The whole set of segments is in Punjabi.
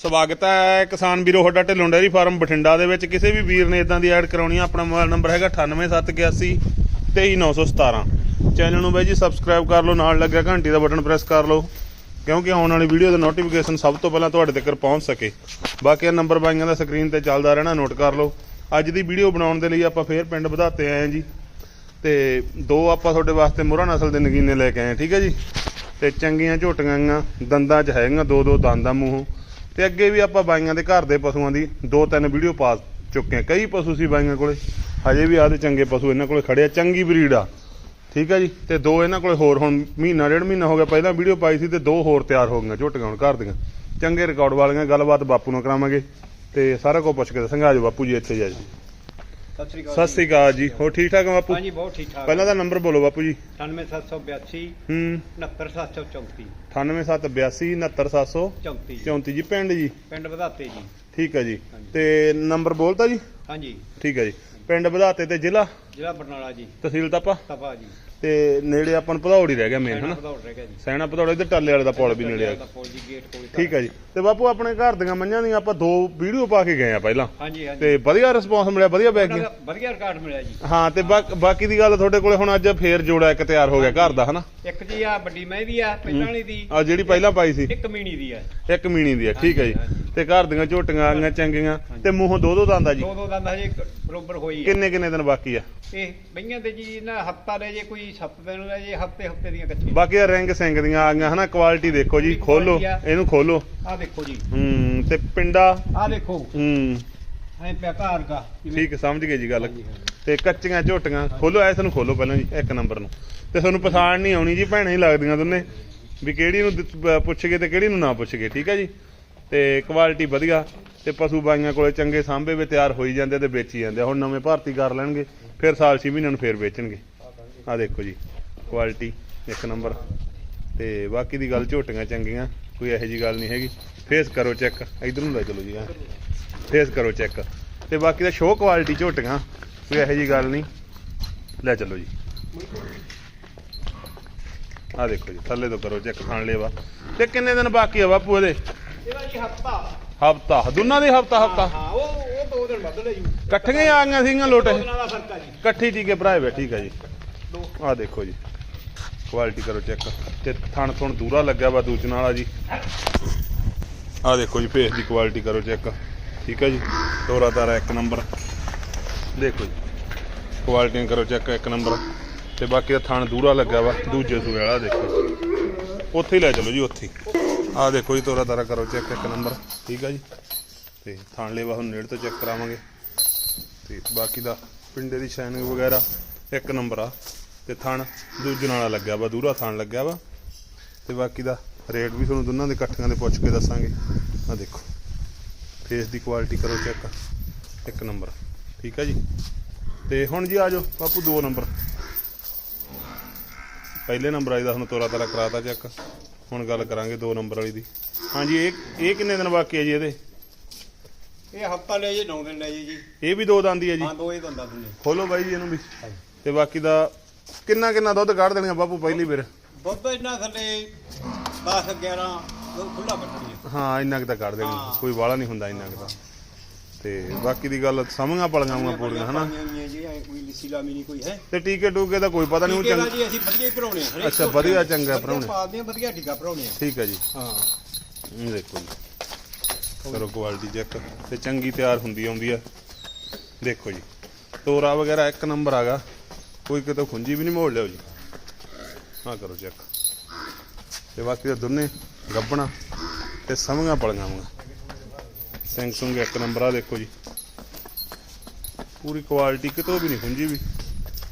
ਸਵਾਗਤ ਹੈ ਕਿਸਾਨ ਵੀਰੋ ਤੁਹਾਡਾ ਢਿੱਲੋਂ ਡੇਅਰੀ ਫਾਰਮ ਬਠਿੰਡਾ ਦੇ ਵਿੱਚ। ਕਿਸੇ ਵੀ ਵੀਰ ਨੇ ਇਦਾਂ ਦੀ ਐਡ ਕਰਾਉਣੀ ਆ, ਆਪਣਾ ਮੋਬਾਈਲ ਨੰਬਰ ਹੈਗਾ 98781 23917 ਚੈਨਲ ਨੂੰ ਬਾਈ ਜੀ ਸਬਸਕ੍ਰਾਈਬ ਕਰ ਲਓ, ਨਾਲ ਲੱਗਿਆ ਘੰਟੀ ਦਾ ਬਟਨ ਪ੍ਰੈਸ ਕਰ ਲਓ, ਕਿਉਂਕਿ ਆਉਣ ਵਾਲੀ ਵੀਡੀਓ ਦਾ ਨੋਟੀਫਿਕੇਸ਼ਨ ਸਭ ਤੋਂ ਪਹਿਲਾਂ ਤੁਹਾਡੇ ਤੱਕ ਪਹੁੰਚ ਸਕੇ। ਬਾਕੀ ਇਹ ਨੰਬਰ ਬਾਈਆਂ ਦਾ ਸਕਰੀਨ ਤੇ ਚੱਲਦਾ ਰਹਿਣਾ ਨੋਟ ਕਰ ਲਓ। ਅੱਜ ਦੀ ਵੀਡੀਓ ਬਣਾਉਣ ਦੇ ਲਈ ਆਪਾਂ ਫੇਰ ਪਿੰਡ ਵਧਾਤੇ ਆਏ ਹਾਂ ਜੀ। ਤੇ ਦੋ ਆਪਾਂ ਤੁਹਾਡੇ ਵਾਸਤੇ ਮੁਰਾ ਨਸਲ ਦੇ ਨਗੀਨੇ ਲੈ ਕੇ ਆਏ ਠੀਕ ਹੈ ਜੀ? ਤੇ ਚੰਗੀਆਂ ਝੋਟੀਆਂ ਗੀਆਂ ਦੰਦਾਂ 'ਚ ਹੈਗੀਆਂ ਦੋ ਦੋ ਦੰਦਾਂ ਮੂੰਹੋਂ। ਤੇ ਅੱਗੇ ਵੀ ਆਪਾਂ ਬਾਈਆਂ ਦੇ ਘਰ ਦੇ ਪਸ਼ੂਆਂ ਦੀ ਦੋ ਤਿੰਨ ਵੀਡੀਓ ਪਾ ਚੁੱਕੇ ਆ ਕਈ ਪਸ਼ੂ ਸੀ ਬਾਈਆਂ ਕੋਲੇ। ਹਜੇ ਵੀ ਆਦੇ ਚੰਗੇ ਪਸ਼ੂ ਇਹਨਾਂ ਕੋਲੇ ਖੜੇ ਆ। ਚੰਗੀ ਬਰੀਡ ਆ। ਠੀਕ ਹੈ ਜੀ? ਤੇ ਦੋ ਇਹਨਾਂ ਕੋਲੇ ਹੋਰ ਹੁਣ ਮਹੀਨਾ, ਡੇਢ ਮਹੀਨਾ ਹੋ ਗਿਆ। ਪਹਿਲਾਂ ਵੀਡੀਓ ਪਾਈ ਸੀ ਤੇ ਦੋ ਹੋਰ ਤਿਆਰ ਹੋ ਗਈਆਂ, ਝੋਟੀਆਂ ਹੁਣ ਘਰ ਦੀਆਂ। ਚੰਗੇ ਰਿਕਾਰਡ ਵਾਲੀਆਂ। ਗੱਲਬਾਤ ਬਾਪੂ ਨਾਲ ਕਰਾਵਾਂਗੇ। ਤੇ ਸਾਰਾ ਕੁਝ ਪੁੱਛ ਕੇ ਦੱਸਾਂਗੇ। ਆਜੋ ਬਾਪੂ ਜੀ, ਇੱਥੇ ਜਾਓ ਸਤਿ ਸ੍ਰੀ ਅਕਾਲ ਸਤਿ ਸ੍ਰੀ ਅਕਾਲ ਜੀ। ਹੋਰ ਠੀਕ ਠਾਕ ਆ ਬਾਪੂ? ਹਾਂਜੀ ਬਹੁਤ ਠੀਕ ਠਾਕ। ਪਹਿਲਾਂ ਦਾ ਨੰਬਰ ਬੋਲੋ ਬਾਪੂ ਜੀ। 98782 ਹੂੰ। 69734 98782 69734 34 ਜੀ। ਪਿੰਡ ਜੀ। ਪਿੰਡ ਵਧਾਤੇ ਜੀ। ਠੀਕ ਹੈ ਜੀ। ਤੇ ਨੰਬਰ ਬੋਲਤਾ ਜੀ? ਹਾਂਜੀ। ਠੀਕ ਹੈ ਜੀ। ਪਿੰਡ ਵਧਾਤੇ ਤੇ ਜ਼ਿਲ੍ਹਾ? ਜ਼ਿਲ੍ਹਾ ਬਰਨਾਲਾ ਜੀ। ਤਹਿਸੀਲ ਤਾਪਾ? ਤਪਾ ਜੀ। ਤੇ ਨੇੜੇ ਆਪਾਂ ਨੂੰ ਭਦੌੜ ਹੀ ਰਹਿ ਗਿਆ ਮੇਨ ਹਨਾ? ਵਧਾਉ ਰਹਿ ਗਿਆ ਜੀ। ਸੈਣਾ ਭਦੌੜ ਇੱਧਰ ਟੱਲੇ ਵਾਲੇ ਦਾ ਪੁਲ ਵੀ ਨੇੜੇ ਆ। ਦਾ ਪੁਲ ਜੀ ਗੇਟ ਕੋਲ ਠੀਕ ਹੈ ਜੀ। ਤੇ ਬਾਪੂ ਆਪਣੇ ਘਰ ਦੀਆਂ ਮੰਝਾਂ ਦੀਆਂ ਆਪਾਂ ਦੋ ਵੀਡੀਓ ਪਾ ਕੇ ਗਏ ਆ ਪਹਿਲਾਂ। ਹਾਂਜੀ ਹਾਂਜੀ। ਤੇ ਵਧੀਆ ਰਿਸਪੌਂਸ ਮਿਲਿਆ ਵਧੀਆ ਦਾ ਵਧੀਆ ਰਿਕਾਰਡ ਮਿਲਿਆ ਜੀ। ਹਾਂ ਤੇ ਬਾਕੀ ਦੀ ਗੱਲ ਤੁਹਾਡੇ ਕੋਲੇ ਹੁਣ ਅੱਜ ਫੇਰ ਜੋੜਾ ਇੱਕ ਤਿਆਰ ਹੋ ਗਿਆ ਘਰ ਦਾ ਹਨਾ? ਇੱਕ ਜੀ ਆ ਵੱਡੀ ਮੈਂ ਦੀ ਆ ਪਹਿਲਾਂ ਵਾਲੀ ਦੀ। ਆ ਜਿਹੜੀ ਪਹਿਲਾਂ ਪਾਈ ਸੀ। ਇੱਕ ਮੀਣੀ ਦੀ ਆ। ਇੱਕ ਮੀਣੀ ਦੀ ਆ ਠੀਕ ਹੈ ਜੀ। ਤੇ ਘਰ ਦੀਆਂ ਝੋਟੀਆਂ ਆ ਗਈਆਂ ਚੰਗੀਆਂ। ਤੇ ਮੂੰਹੋਂ ਦੋ ਦੋ ਦੰਦ ਆ ਜੀ। ਦੋ ਦੋ ਦੰਦ ਹਜੇ ਬਰੋਬਰ ਹੋਈ ਕਿੰਨੇ ਕਿੰਨੇ ਦਿਨ ਬਾਕੀ ਆ? ਇਹ ਬਈਆਂ ਤੇ ਜੀ ਨਾ ਹਫਤਾ ਲੈ ਜੇ ਕੋਈ 7 ਦਿਨ ਲੈ ਜੇ ਹਫ਼ਤੇ ਹਫ਼ਤੇ ਦੀਆਂ ਕੱਚੀਆਂ। ਬਾਕੀ ਆ ਰਿੰਗ ਸਿੰਘ ਦੀਆਂ ਆ ਗਈਆਂ ਹਨਾ ਕੁਆਲਿਟੀ ਦੇਖੋ ਜੀ ਖੋਲੋ ਇਹਨੂੰ ਖੋਲੋ। ਆ ਦੇਖੋ ਜੀ। ਹੂੰ ਤੇ ਪਿੰਡਾ। ਆ ਦੇਖੋ। ਹੂੰ। ਐ ਪਿਆ ਘਰ ਦਾ ਠੀਕ ਸਮਝ ਗਏ ਜੀ ਗੱਲ। ਤੇ ਕੱਚੀਆਂ ਝੋਟੀਆਂ ਖੋਲੋ ਐਸ ਨੂੰ ਖੋਲੋ ਪਹਿਲਾਂ ਜੀ ਇੱਕ ਨੰਬਰ ਨੂੰ। ਤੇ ਤੁਹਾਨੂੰ ਪਛਾਣ ਨਹੀਂ ਆਉਣੀ ਜੀ ਭੈਣਾਂ ਹੀ ਲੱਗਦੀਆਂ ਦੋਨੇ ਵੀ ਕਿਹੜੀ ਨੂੰ ਦਿੱਤ- ਪ- ਪੁੱਛਗੇ ਤੇ ਕਿਹੜੀ ਨੂੰ ਨਾ ਪੁੱਛਗੇ ਠੀਕ ਹੈ ਜੀ? ਤੇ ਕੁਆਲਿਟੀ ਵਧੀਆ ਤੇ ਪਸ਼ੂ ਬਾਈਆਂ ਕੋਲੇ ਚੰਗੇ ਸਾਂਭੇ ਵੇ ਤਿਆਰ ਹੋਈ ਜਾਂਦੇ ਤੇ ਵੇਚੀ ਜਾਂਦੇ ਆ। ਹੁਣ ਨਵੇਂ ਭਰਤੀ ਕਰ ਲੈਣਗੇ, ਫਿਰ ਸਾਲ 6 ਮਹੀਨਿਆਂ ਨੂੰ ਫਿਰ ਵੇਚਣਗੇ। ਆ ਦੇਖੋ ਜੀ ਕੁਆਲਿਟੀ ਇੱਕ ਨੰਬਰ ਤੇ ਬਾਕੀ ਦੀ ਗੱਲ ਝੋਟੀਆਂ ਚੰਗੀਆਂ, ਕੋਈ ਇਹੋ ਜੀ ਗੱਲ ਨਹੀਂ ਹੈਗੀ। ਫੇਸ ਕਰੋ ਚੈੱਕ ਇਧਰ ਨੂੰ ਲੈ ਚਲੋ ਜੀ ਐਂ। ਫੇਸ ਕਰੋ ਚੈੱਕ ਤੇ ਬਾਕੀ ਦਾ ਸ਼ੋਅ ਕੁਆਲਿਟੀ ਝੋਟੀਆਂ, ਕੋਈ ਇਹੋ ਜੀ ਗੱਲ ਨਹੀਂ। ਲੈ ਚੱਲੋ ਜੀ। ਆ ਦੇਖੋ ਜੀ, ਥੱਲੇ ਤੋਂ ਕਰੋ ਚੈੱਕ ਖਾਣ ਲੇਵਾ ਤੇ ਕਿੰਨੇ ਦਿਨ ਬਾਕੀ ਆ ਬਾਪੂ ਇਹਦੇ? ਇਹਦਾ ਜੀ ਹਫਤਾ? ਹਫਤਾ। ਦੋਨਾਂ ਦੇ ਹਫਤਾ ਹਫਤਾ। ਹਾਂ ਉਹ ਉਹ ਦੋ ਦਿਨ ਵੱਧ ਲੈ ਜੀ ਇਕੱਠੀਆਂ ਹੀ ਆ ਗਈਆਂ ਸੀਗੀਆਂ ਲੋਟ। ਦੋ ਇਹ ਦਿਨਾਂ ਦਾ ਫ਼ਰਕ ਆ ਜੀ। ਇਕੱਠੀ ਟੀਕੇ ਭਰਾਏ ਵੇ ਠੀਕ ਹੈ ਜੀ। ਦੋ। ਆ ਦੇਖੋ ਜੀ। ਕੁਆਲਿਟੀ ਕਰੋ ਚੈੱਕ ਤੇ ਥਣ ਥਣ ਦੂਰਾ ਲੱਗਿਆ ਵਾ ਦੂਜਣ ਵਾਲਾ ਜੀ। ਆ ਦੇਖੋ ਜੀ ਫੇਸ ਦੀ ਕੁਆਲਿਟੀ ਕਰੋ ਚੈੱਕ ਠੀਕ ਹੈ ਜੀ। ਤੋਰਾ ਤਾਰਾ ਇੱਕ ਨੰਬਰ ਦੇਖੋ ਜੀ। ਕੁਆਲਿਟੀ ਕਰੋ ਚੈੱਕ ਇੱਕ ਨੰਬਰ ਤੇ ਬਾਕੀ ਦਾ ਥਣ ਦੂਰਾ ਲੱਗਿਆ ਵਾ ਦੂਜੇ ਸੂਏ ਵਾਲਾ ਦੇਖੋ। ਉੱਥੇ ਹੀ ਲੈ ਚਲੋ ਜੀ ਉੱਥੇ ਆ ਦੇਖੋ ਜੀ, ਤੋਰਾ ਤਾਰਾ ਕਰੋ ਚੈੱਕ ਇੱਕ ਨੰਬਰ ਠੀਕ ਆ ਜੀ? ਤੇ ਥਾਣ ਲੇਵਾ ਹੁਣ ਨੇੜੇ ਤੋਂ ਚੈੱਕ ਕਰਾਵਾਂਗੇ। ਤੇ ਬਾਕੀ ਦਾ ਪਿੰਡੇ ਦੀ ਸ਼ਾਈਨਿੰਗ ਵਗੈਰਾ, ਇੱਕ ਨੰਬਰ ਆ। ਤੇ ਥਣ ਦੂਜੇ ਨਾਲ ਲੱਗਿਆ ਵਾ ਦੂਰਾ ਥਣ ਲੱਗਿਆ ਵਾ। ਤੇ ਬਾਕੀ ਦਾ ਰੇਟ ਵੀ ਤੁਹਾਨੂੰ ਦੋਨਾਂ ਦੇ ਇਕੱਠਿਆਂ ਦੇ ਪੁੱਛ ਕੇ ਦੱਸਾਂਗੇ। ਆ ਦੇਖੋ ਫੇਸ ਦੀ ਕੁਆਲਿਟੀ ਕਰੋ ਚੈੱਕ ਇੱਕ ਨੰਬਰ ਠੀਕ ਆ ਜੀ? ਤੇ ਹੁਣ ਜੀ ਆ ਜਾਓ, ਬਾਪੂ ਦੋ ਨੰਬਰ ਪਹਿਲੇ ਨੰਬਰ ਆਈ ਦਾ, ਹੁਣ ਤੋਰਾ ਤਾਰਾ ਕਰਾਤਾ ਚੈੱਕ ਹੁਣ ਗੱਲ ਕਰਾਂਗੇ ਦੋ ਨੰਬਰ ਵਾਲੀ ਦੀ। ਹਾਂਜੀ ਇਹ ਇਹ ਕਿੰਨੇ ਦਿਨ ਬਾਕੀ ਹੈ ਜੀ ਇਹਦੇ? ਇਹ ਹਫਤਾ ਲੈ ਜੇ 9 ਦਿਨ ਲੈ ਜੇ ਜੀ। ਇਹ ਵੀ ਦੋ ਦੰਦੀ ਹੈ ਜੀ? ਹਾਂ ਦੋ ਹੀ ਦੰਦਾ ਦਿੰਦੇ। ਖੋਲੋ ਬਾਈ ਜੀ ਇਹਨੂੰ ਵੀ। ਤੇ ਬਾਕੀ ਦਾ ਕਿੰਨਾ ਕਿੰਨਾ ਦੁੱਧ ਕੱਢ ਦੇਣੀਆਂ ਬਾਪੂ ਪਹਿਲੀ ਵਾਰ ਦੁੱਧ ਇਹਨਾਂ ਥੱਲੇ 10 11 ਖੁੱਲਾ ਕੱਟਣੀ ਹਾਂ ਇੰਨਾ ਕੁ ਤਾਂ ਕੱਢ ਦੇਣੀ। ਕੋਈ ਵਾਲਾ ਨਹੀਂ ਹੁੰਦਾ ਇੰਨਾ ਕੁ ਤਾਂ। ਤੇ ਬਾਕੀ ਦੀ ਗੱਲ ਸਮਝਾਂ ਹੋਈਆਂ ਪੂਰੀਆਂ ਹਨਾ? ਜੀ ਐਂ ਕੋਈ ਲਿਸੀ ਲਾਮੀ ਨਹੀਂ ਕੋਈ ਹੈ? ਤੇ ਟੀਕੇ ਟੂਕੇ ਦਾ ਕੋਈ ਪਤਾ ਨਹੀਂ ਉਹ ਦਾ ਚੰਗ ਜੀ ਅਸੀਂ ਵਧੀਆ ਹੀ ਭਰਾਉਣੇ ਆ ਅੱਛਾ, ਵਧੀਆ ਚੰਗਾ ਭਰਾਉਣੇ। ਪਾਲਦੇ ਆ ਵਧੀਆ ਟੀਕਾ ਭਰਾਉਣੇ ਆ। ਠੀਕ ਹੈ ਜੀ। ਹਾਂ। ਇਹ ਦੇਖੋ ਜੀ। ਕਰੋ ਕੁਆਲਿਟੀ ਚੈੱਕ ਤੇ ਚੰਗੀ ਤਿਆਰ ਹੁੰਦੀ ਆਉਂਦੀ ਆ। ਦੇਖੋ ਜੀ ਤੋਰਾ ਵਗੈਰਾ ਇੱਕ ਨੰਬਰ ਆਗਾ। ਕੋਈ ਕਿਤੋਂ ਖੁੰਜੀ ਵੀ ਨਹੀਂ ਮੋੜ ਲਿਓ ਜੀ। ਹਾਂ ਕਰੋ ਚੈੱਕ। ਤੇ ਬਾਕੀ ਤਾਂ ਦੋਨੇ ਗੱਬਣਾ ਤੇ ਸਮਝਾਂ ਪਲੀਆਂ ਹੋਈਆਂ ਸੈਮਸੰਗ ਇੱਕ ਨੰਬਰ ਆ ਦੇਖੋ ਜੀ। ਪੂਰੀ ਕੁਆਲਿਟੀ ਕਿਤੋਂ ਵੀ ਨਹੀਂ ਖੁੰਜੀ ਵੀ।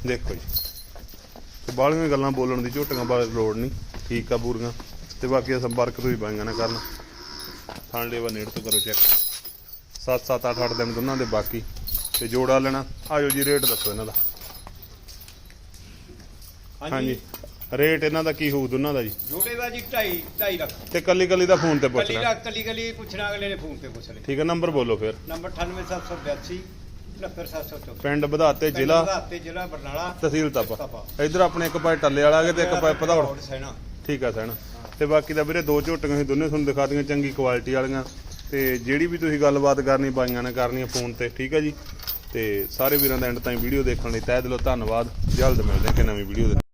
ਦੇਖੋ ਜੀ। ਤੇ ਬਾਹਲੀਆਂ ਗੱਲਾਂ ਬੋਲਣ ਦੀ ਝੋਟੀਆਂ ਬਾਰੇ ਲੋੜ ਨਹੀਂ। ਠੀਕ ਆ ਪੂਰੀਆਂ। ਤੇ ਬਾਕੀ ਦਾ ਸੰਪਰਕ ਤੁਸੀਂ ਬਾਈਆਂ ਨਾਲ ਕਰਨਾ। ਥਾਣ ਲੇਵਾ ਨੇੜ ਤੋਂ ਕਰੋ ਚੈੱਕ 7 7 8 8 ਦਿਨ ਦੋਨਾਂ ਦੇ ਬਾਕੀ। ਤੇ ਜੋੜਾ ਲੈਣਾ। ਆਜੋ ਜੀ ਰੇਟ ਦੱਸੋ ਇਹਨਾਂ ਦਾ। ਹਾਂਜੀ। ਰੇਟ ਇਹਨਾਂ ਦਾ ਕੀ ਹੋਊ ਦੋਨਾਂ ਦਾ ਜੀ? ਛੋਟੇ ਦਾ ਜੀ 2.5 2.5 ਲੱਖ। ਤੇ ਕੱਲੀ ਕੱਲੀ ਦਾ ਫੋਨ ਤੇ ਕੱਲੀ ਪੁੱਛਣਾ ਦਾ ਕੱਲੀ ਕੱਲੀ ਪੁੱਛਣਾ ਅਗਲੇ ਨੇ ਫੋਨ ਤੇ ਪੁੱਛ ਲੈ ਠੀਕ ਹੈ ਨੰਬਰ ਬੋਲੋ ਫਿਰ। ਨੰਬਰ 98782 69734 ਪਿੰਡ ਵਧਾਤੇ ਜ਼ਿਲ੍ਹਾ ਤੇ ਜ਼ਿਲ੍ਹਾ ਬਰਨਾਲਾ ਤਹਿਸੀਲ ਤਪਾ। ਤਪਾ। ਇਧਰ ਆਪਣੇ ਇੱਕ ਪਾਸੇ ਟੱਲੇ ਵਾਲਾ ਗੇ ਤੇ ਇੱਕ ਪਾਸੇ ਭਦੌੜ। ਸੈਣਾ। ਠੀਕ ਆ ਸੈਣ। ਤੇ ਬਾਕੀ ਦਾ ਵੀਰੇ ਦੋ ਝੋਟੀਆਂ ਸੀ ਦੋਨੇ ਤੁਹਾਨੂੰ ਦਿਖਾ ਦੀਆਂ ਚੰਗੀ ਕੁਆਲਿਟੀ ਵਾਲੀਆਂ। ਤੇ ਜਿਹੜੀ ਵੀ ਤੁਸੀਂ ਗੱਲਬਾਤ ਕਰਨੀ ਬਾਈਆਂ ਨਾਲ ਕਰਨੀ ਆ ਫੋਨ ਤੇ ਠੀਕ ਹੈ ਜੀ। ਤੇ ਸਾਰੇ ਵੀਰਾਂ ਦਾ ਐਂਡ ਤਾਈਂ ਵੀਡੀਓ ਦੇਖਣ ਲਈ ਤਹਿ ਦਿਲੋਂ ਧੰਨਵਾਦ। ਜਲਦ ਮਿਲਦੇ ਕਿ ਨਵੀਂ ਵੀਡੀਓ ਦੇ